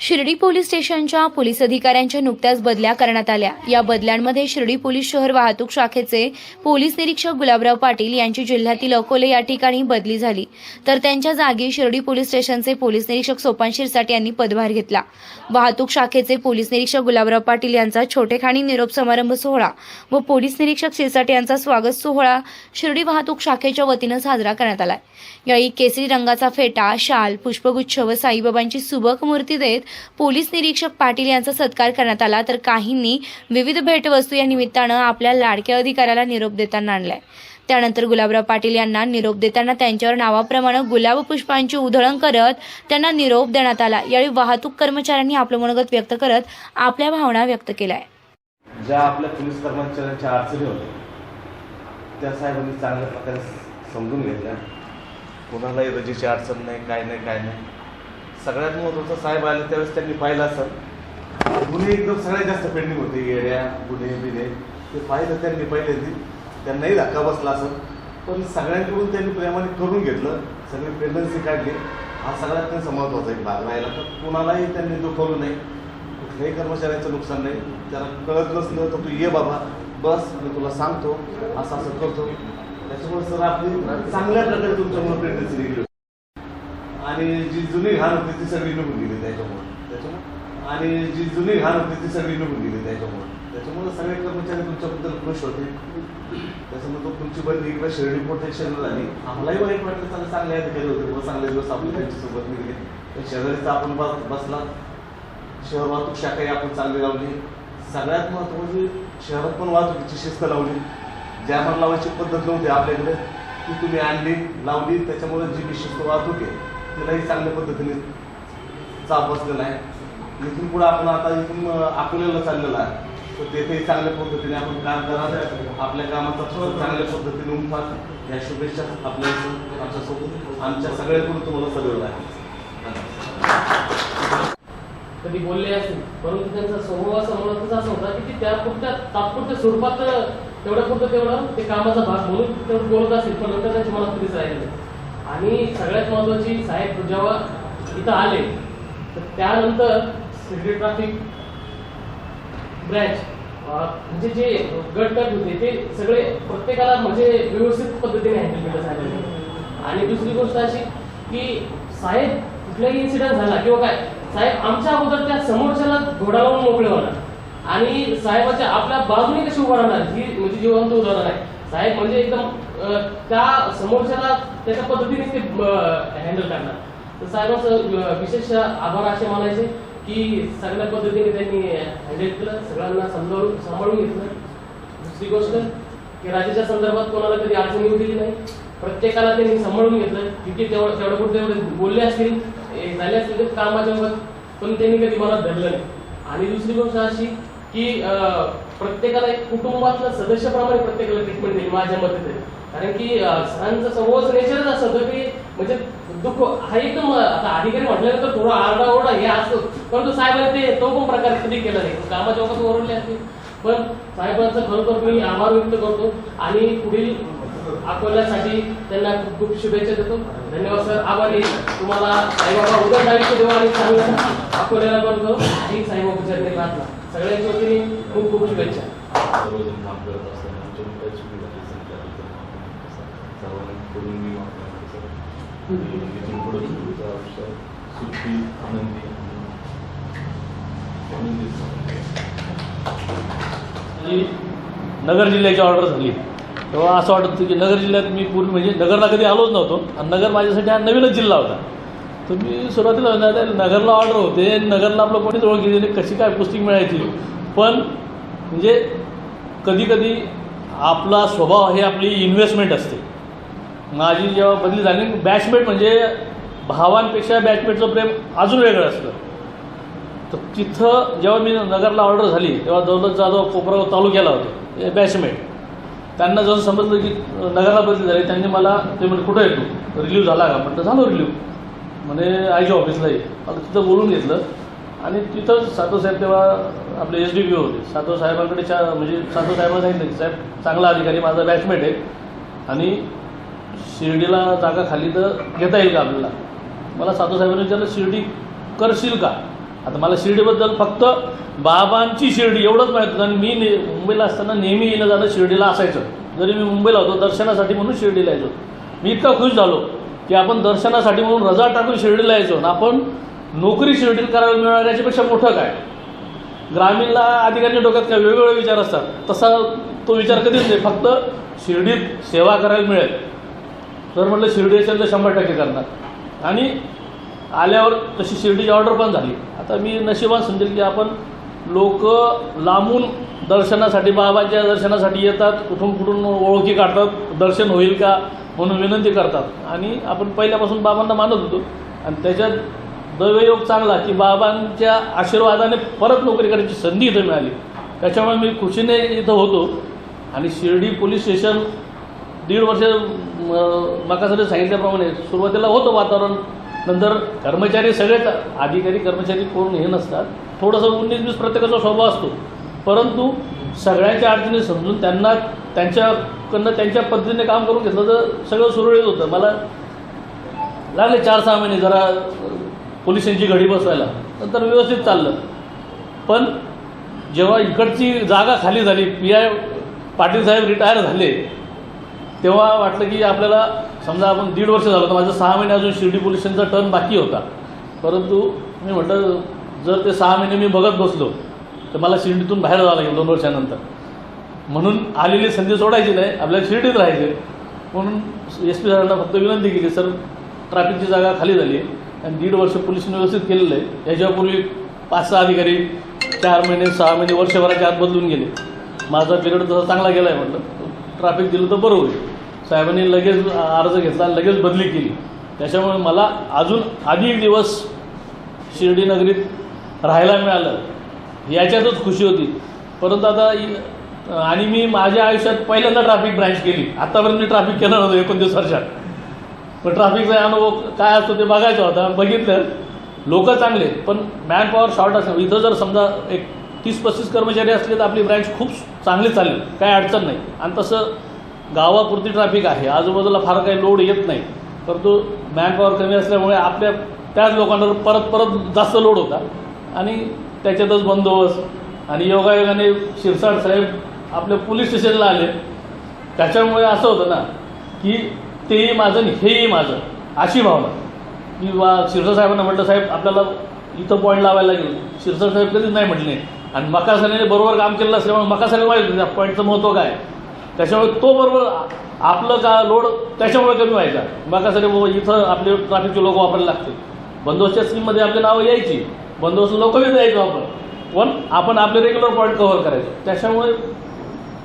Shirdi police स्टेशनच्या police अधिकाऱ्यांच्या नुकत्याच बदल्या करण्यात आल्या. या बदल्यांमध्ये शिर्डी पोलीस शहर वाहतूक शाखेचे पोलीस निरीक्षक गुलाबराव पाटील यांची जिल्ह्यातील अकोले या ठिकाणी बदली झाली. तर त्यांच्या जागी शिर्डी पोलीस स्टेशनचे पोलीस निरीक्षक सोपान शिरसाट यांनी पदभार घेतला. वाहतूक शाखेचे पोलीस निरीक्षक गुलाबराव पाटील यांचा छोटेखानी निरोप समारंभ सोहळा व पोलीस निरीक्षक शिरसाट यांचा स्वागत सोहळा शिर्डी वाहतूक शाखेच्या वतीनं साजरा करण्यात आला यावेळी केसरी रंगाचा फेटा शाल पुष्पगुच्छ व साईबाबांची सुबक मूर्ती देत पोलीस निरीक्षक पाटील यांचा सत्कार करण्यात आला. तर काहींनी विविध भेटवस्तू या निमित्तानं आपल्या लाडक्या अधिकाऱ्याला निरोप देताना आणलाय. त्यानंतर गुलाबराव पाटील यांना निरोप देताना त्यांच्यावर नावाप्रमाणे गुलाब पुष्पांची उधळण करत त्यांना निरोप देण्यात आला. यावेळी वाहतूक कर्मचाऱ्यांनी आपलं मनोगत व्यक्त करत आपल्या भावना व्यक्त केल्या. आहे ज्या आपल्या पोलीस कर्मचाऱ्यांच्या अडचणी होत्या त्या साहेबांनी चांगल्या प्रकारे समजून घेतल्या. कोणालाही रजेची अडचण नाही काय नाही काय नाही. सगळ्यात महत्त्वाचं साहेब आले त्यावेळेस त्यांनी पाहिलं असं गुन्हे एकदम सगळ्यात जास्त पेंडिंग होते येड्या गुन्हे बिन्हे. ते पाहिलं त्यांनी पहिल्यांदी. त्यांनाही धक्का बसला असं पण सगळ्यांकडून त्यांनी प्रेमाने करून घेतलं. सगळी प्रेग्नन्सी काढली. हा सगळ्यात त्यांचा महत्त्वाचा एक भाग राहिला. तर कुणालाही त्यांनी दुखवलं नाही. कुठल्याही कर्मचाऱ्यांचं नुकसान नाही. त्याला कळत नसलं तर तू ये बाबा. बस मी तुला सांगतो. असं असं करतो. त्याच्यामुळे सर आपली चांगल्या प्रकारे तुमच्यामुळे प्रेग्नन्सी निघली आणि जी जुनी घाण होती ती सगळी निघून गेली त्याच्यामुळे त्याच्यामुळे? आणि जी जुनी घाण होती ती सगळी निघून गेली त्याच्यामुळे. त्याच्यामुळे सगळे कर्मचारी तुमच्याबद्दल खुश होते. त्याच्यामुळे तो तुमची बदली इकडे शिर्डी प्रोटेक्शन झाली. आम्हालाही वाईट वाटलं चांगले चांगले अधिकारी होते व चांगले दिवस आपले त्यांच्यासोबत निघले. तर शेजारीचा आपण बस बसला. शहर वाहतूक शाखाही आपण चांगली लावली. सगळ्यात महत्त्वाची म्हणजे शहरात पण वाहतुकीची शिस्त लावली. जॅमर लावायची पद्धत नव्हती आपल्याकडे ती तुम्ही आणली लावली. त्याच्यामुळे जी शिस्त वाहतूक आहे तिलाही चांगल्या पद्धतीने चाप बसलेला आहे. इथून पुढे आपण आता इथून अकोल्याला चाललेलं आहे. तर तेथेही चांगल्या पद्धतीने आपण काम करा आपल्या कामाचा चांगल्या पद्धतीने उमफा या शुभेच्छा आपल्या आमच्यासोबत. आमच्या सगळ्याकडून तुम्हाला सगळं आहे. कधी बोलले असतील परंतु त्यांचा स्वभाव असा मुळातच असा होता की त्या पुरत्या तात्पुरत्या स्वरूपात तेवढ्या पुरतं तेवढं ते कामाचा भाग म्हणून तेवढं बोलत असेल पण नंतर त्यांच्या मनात कधीच राहिले. आणि सगळ्यात महत्वाची साहेब जेव्हा इथं आले. तर त्यानंतर सिटी ट्रॅफिक ब्रँच म्हणजे जे गट गट होते ते सगळे प्रत्येकाला म्हणजे व्यवस्थित पद्धतीने हँडल केलं साहेबांनी आणि दुसरी गोष्ट अशी की साहेब कुठलाही इन्सिडेंट झाला किंवा काय साहेब आमच्या अगोदर त्या समोरच्याला घोडा लावून मोकळे होणार. आणि साहेबाच्या आपल्या बाजूने कशी उभा राहणार ही म्हणजे जिवंत उदाहरण आहे. साहेब म्हणजे एकदम त्या समोरच्याला त्याच्या पद्धतीने ते हँडल करणार. तर साहेबांचं विशेष आभार असे मानायचे की सगळ्या पद्धतीने त्यांनी हँडल केलं सगळ्यांना समजावून सांभाळून घेतलं. दुसरी गोष्ट की राज्याच्या संदर्भात कोणाला कधी अडचण येऊ दिली नाही. प्रत्येकाला त्यांनी सांभाळून घेतलं. किती तेवढं तेवढं पुरते तेवढे बोलले असतील झाले असतील कामाच्या पण त्यांनी कधी मनात धरलं नाही. आणि दुसरी गोष्ट अशी की प्रत्येकाला एक कुटुंबातल्या सदस्याप्रमाणे प्रत्येकाला ट्रीटमेंट दिली माझ्या मते तरी कारण की सरांचा सरांचं स्वभावच नेचरच असं की म्हणजे दुःख हा एकदम आता अधिकारी म्हटल्यानंतर थोडा आरडाओरडा हे असतो परंतु साहेबांनी ते तो पण प्रकार कधी केला नाही. कामाच्या वगैरे ओरडले असतील पण साहेबांचं खरोखर मी आभार व्यक्त करतो आणि पुढील अकोल्यासाठी त्यांना खूप खूप शुभेच्छा देतो. धन्यवाद सर. आभारी तुम्हाला साईबाबा उदय आयुष्य देवा आणि चांगलं अकोल्याला पण करू आणि साईबाबा प्रार्थना सगळ्यांच्या वतीने खूप खूप शुभेच्छा. सर्वजण काम करत असताना आमच्याकडून काही चुकी झाली असेल त्याबद्दल माफी मागतो सर सर्वांकडून मी माफी मागतो सर आणि इथून पुढे तुमचं आयुष्य सुखी आनंदी आणि आनंदी जी नगर जिल्ह्याची ऑर्डर झाली. तेव्हा असं वाटत होतं की नगर जिल्ह्यात मी पूर्ण म्हणजे नगरला कधी आलोच नव्हतो. आणि नगर माझ्यासाठी हा नवीनच जिल्हा होता. तर मी सुरुवातीला नगरला ऑर्डर होते नगरला आपलं कोणीच ओळख नाही कशी काय पुस्तक मिळायची? पण म्हणजे कधी कधी आपला स्वभाव हे आपली इन्व्हेस्टमेंट असते. माझी जेव्हा बदली झाली बॅचमेट म्हणजे भावांपेक्षा बॅचमेटचं प्रेम अजून वेगळं असतं. तर तिथं जेव्हा मी नगरला ऑर्डर झाली तेव्हा दौलत जाधव कोपराव तालुक्याला होते बॅचमेट त्यांना जाऊन समजलं की नगरला बदली झाली त्यांनी मला ते म्हणजे कुठं येतो? रिलीव झाला का? म्हटलं झालो रिलीव म्हणे आयच्या ये. आता तिथं बोलून घेतलं. आणि तिथं सातव साहेब तेव्हा आपले एस डी पी होते. सातव साहेबांकडे चा म्हणजे साधू साहेबांना सांगितलं की साहेब चांगला अधिकारी माझा बॅचमेट आहे. आणि शिर्डीला जागा खाली तर घेता येईल का आपल्याला? मला सातव साहेबांनी विचारलं शिर्डी करशील का? आता मला शिर्डीबद्दल फक्त बाबांची शिर्डी एवढंच माहीत होतं. आणि मी ने मुंबईला असताना नेहमी येणं जाणं शिर्डीला असायचं. जरी मी मुंबईला होतो दर्शनासाठी म्हणून शिर्डीला यायचो. मी इतका खुश झालो. की आपण दर्शनासाठी म्हणून रजा टाकून शिर्डीला यायचो ना आपण नोकरी शिर्डीत करायला मिळणार याच्यापेक्षा मोठं काय? ग्रामीणला अधिकाऱ्यांच्या डोक्यात काय वेगवेगळे विचार असतात. तसा तो विचार कधीच नाही. फक्त शिर्डीत सेवा करायला मिळेल. तर म्हटलं शिर्डी असेल तर शंभर टक्के करणार. आणि आल्यावर तशी शिर्डीची ऑर्डर पण झाली. आता मी नशिबात समजेल की आपण लोक लांबून दर्शनासाठी बाबांच्या दर्शनासाठी येतात. कुठून कुठून ओळखी काढतात. दर्शन होईल का? म्हणून विनंती करतात. आणि आपण पहिल्यापासून बाबांना मानत होतो. आणि त्याच्यात दैवयोग चांगला की बाबांच्या आशीर्वादाने परत नोकरी करायची संधी इथं मिळाली. त्याच्यामुळे मी खुशीने इथं होतो. आणि शिर्डी पोलीस स्टेशन दीड वर्ष मकासरी सांगितल्याप्रमाणे सुरुवातीला होतं वातावरण. नंतर कर्मचारी सगळेच अधिकारी कर्मचारी कोण हे नसतात. थोडंसं उन्नीस वीस प्रत्येकाचा स्वभाव असतो. परंतु सगळ्यांच्या अडचणी समजून त्यांना त्यांच्याकडनं त्यांच्या पद्धतीने काम करून घेतलं तर सगळं सुरळीत होतं. मला लागले चार सहा महिने जरा पोलिसांची घडी बसवायला. नंतर व्यवस्थित चाललं. पण जेव्हा इकडची जागा खाली झाली पी आय पाटील साहेब रिटायर झाले तेव्हा वाटलं की आपल्याला समजा आपण दीड वर्ष झालं तर माझं सहा महिने अजून शिर्डी पोलीस स्टेशनचा टर्न बाकी होता. परंतु मी म्हटलं जर ते सहा महिने मी बघत बसलो तर मला शिर्डीतून बाहेर जावं लागेल दोन वर्षानंतर. म्हणून आलेली संधी सोडायची नाही आपल्याला शिर्डीत राहायचे. म्हणून एस पी साहेबांना फक्त विनंती केली सर ट्रॅफिकची जागा खाली झाली आहे. आणि दीड वर्ष पोलिसांनी व्यवस्थित केलेलं आहे. याच्यापूर्वी पाच सहा अधिकारी चार महिने सहा महिने वर्षभराच्या आत बदलून गेले. माझा पिरियड तसा चांगला गेला आहे म्हटलं ट्रॅफिक दिलं तर बरं होईल. साहेबांनी लगेच अर्ज घेतला लगेच बदली केली. त्याच्यामुळे मला अजून अधिक दिवस शिर्डी नगरीत राहायला मिळालं. याच्यातच खुशी होती. परंतु आता आणि मी माझ्या आयुष्यात पहिल्यांदा ट्रॅफिक ब्रँच केली. आतापर्यंत मी ट्रॅफिक केलं नव्हतं एकोणतीस वर्षात. पण ट्रॅफिकचा अनुभव काय असतो ते बघायचा होता. बघितलं. लोक चांगले पण मॅन पॉवर शॉर्ट असणं. इथं जर समजा एक तीस पस्तीस कर्मचारी असले तर आपली ब्रँच खूप चांगली चालेल. काय अडचण नाही. आणि तसं गावापुरती ट्रॅफिक आहे. आजूबाजूला फार काही लोड येत नाही. परंतु मॅनपॉवर कमी असल्यामुळे आपल्या त्याच लोकांवर परत परत जास्त लोड होता. आणि त्याच्यातच बंदोबस्त. आणि योगायोगाने शिरसाट साहेब आपल्या पोलीस स्टेशनला आले. त्याच्यामुळे असं होतं ना की तेही माझं आणि हेही माझं अशी भावना. की वा शिरसाट साहेबांना म्हटलं साहेब आपल्याला इथं पॉईंट लावायला लागेल. शिरसाट साहेब कधीच नाही म्हटले. आणि मकासाने बरोबर काम केलं असल्यामुळे मकासाने माहीत पॉईंटचं महत्त्व काय? त्याच्यामुळे तो बरोबर आपलं का लोड त्याच्यामुळे कमी व्हायचा. मकासाने इथं आपले ट्रॅफिकचे लोक वापरायला लागतील. बंदोबस्तच्या स्कीममध्ये आपली नावं यायची. बंदोबस्त लोकही द्यायचो आपण पण आपण आपले रेग्युलर पॉईंट कव्हर करायचो. त्याच्यामुळे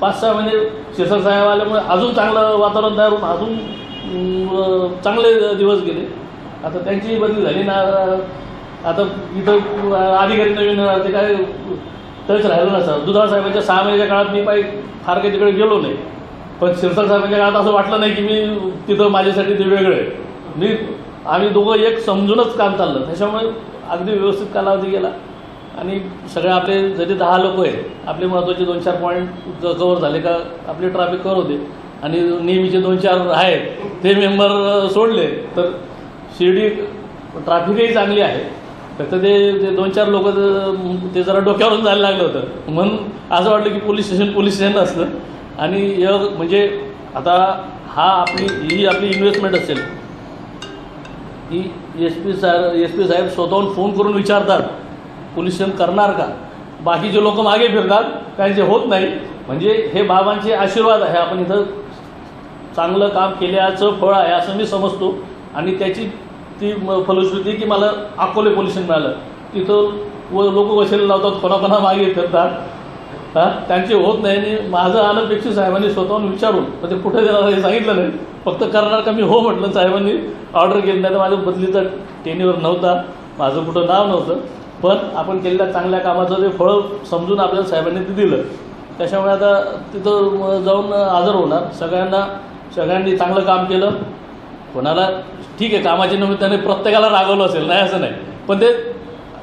पाच सहा महिने शिरसर साहेब आल्यामुळे अजून चांगलं वातावरण तयार होऊन अजून चांगले दिवस गेले. आता त्यांची बदली झाली ना आता इथं अधिकारी नवीन ते काय टच राहिलं नसतं. दुधा साहेबांच्या सहा महिन्याच्या काळात मी काही फार काही तिकडे गेलो नाही. पण शिरसाट साहेबांच्या काळात असं वाटलं नाही की मी तिथं माझ्यासाठी ते वेगळं आहे. मी आम्ही दोघं एक समजूनच काम चाललं. त्याच्यामुळे अगदी व्यवस्थित कालावधी गेला. आणि सगळे आपले जरी दहा लोक आहेत आपले महत्त्वाचे दोन चार पॉईंट कवर झाले का आपले ट्रॅफिक कवर होते. आणि नेहमीचे दोन चार आहेत ते मेंबर सोडले. तर शिर्डी ट्रॅफिकही चांगली आहे. फक्त ते ते दोन चार लोक ते जरा डोक्यावरून जायला लागलं होतं. म्हणून असं वाटलं की पोलीस स्टेशन पोलीस स्टेशन असतं आणि य- म्हणजे आता हा आपली ही आपली इन्व्हेस्टमेंट असेल. की एस पी साहेब एस पी साहेब स्वतःहून फोन करून विचारतात पोलीस स्टेशन करणार का? बाकीचे लोक मागे फिरतात त्यांचे होत नाही. म्हणजे हे बाबांचे आशीर्वाद आहे. आपण इथं चांगलं काम केल्याचं फळ आहे असं मी समजतो. आणि त्याची ती फलश्रुती की मला अकोले पोल्युशन मिळालं. तिथं व लोक वसेल लावतात कोणाकोणा मागे फिरतात हां? त्यांचे होत नाही आणि माझं अनपेक्षित साहेबांनी स्वतःहून विचारून पण ते कुठे देणार हे सांगितलं नाही. फक्त करणार का मी हो म्हटलं साहेबांनी. ऑर्डर केली नाही तर माझ्या बदलीचा टेनीवर नव्हता. माझं कुठं नाव नव्हतं. पण आपण केलेल्या चांगल्या कामाचं ते फळ समजून आपल्याला साहेबांनी ते दिलं. त्याच्यामुळे आता तिथं जाऊन आजार होणार. सगळ्यांना सगळ्यांनी चांगलं काम केलं. कोणाला ठीक आहे कामाच्या निमित्ताने प्रत्येकाला रागवलं असेल नाही असं नाही. पण ते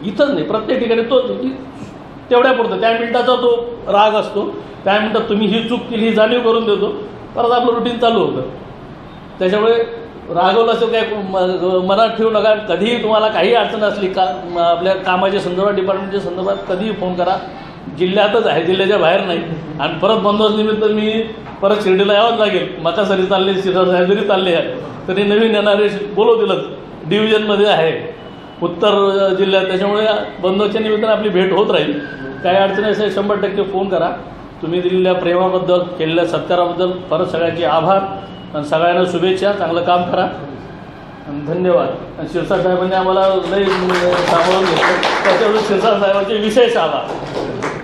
इथंच नाही प्रत्येक ठिकाणी तो तेवढ्या तेवढ्यापुरतं त्या मिनिटाचा तो राग असतो. त्या मिनिटात तुम्ही ही चूक केली ही जाणीव करून देतो. परत आपलं रुटीन चालू होतं. त्याच्यामुळे रागवलं असेल काय म- मनात ठेवू नका. कधीही तुम्हाला काही अडचण असली का आपल्या कामाच्या संदर्भात डिपार्टमेंटच्या संदर्भात कधीही फोन करा. जिल्ह्यातच आहे जिल्ह्याच्या बाहेर नाही. आणि परत बंदोबस्त निमित्त मी परत शिर्डीला यावंच लागेल. मकासरी चालले शिरा साहेब जरी चालले आहे. तरी नवीन येणारे बोलवतीलच. डिव्हिजनमध्ये आहे. उत्तर जिल्ह्यात. त्याच्यामुळे बंदोबस्तच्या निमित्ताने आपली भेट होत राहील. काही अडचणी असेल शंभर टक्के फोन करा. तुम्ही दिलेल्या प्रेमाबद्दल केलेल्या सत्काराबद्दल परत सगळ्यांचे आभार. आणि सगळ्यांना शुभेच्छा. चांगलं काम करा. धन्यवाद. आणि शिरसाट साहेबांनी आम्हाला लई सांभाळून घेतलं. त्याच्यावर शिरसाट साहेबांचे विशेष आभार.